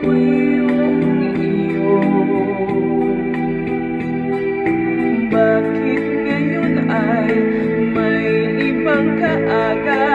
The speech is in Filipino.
Bakit ngayon ay may ibang kaagad?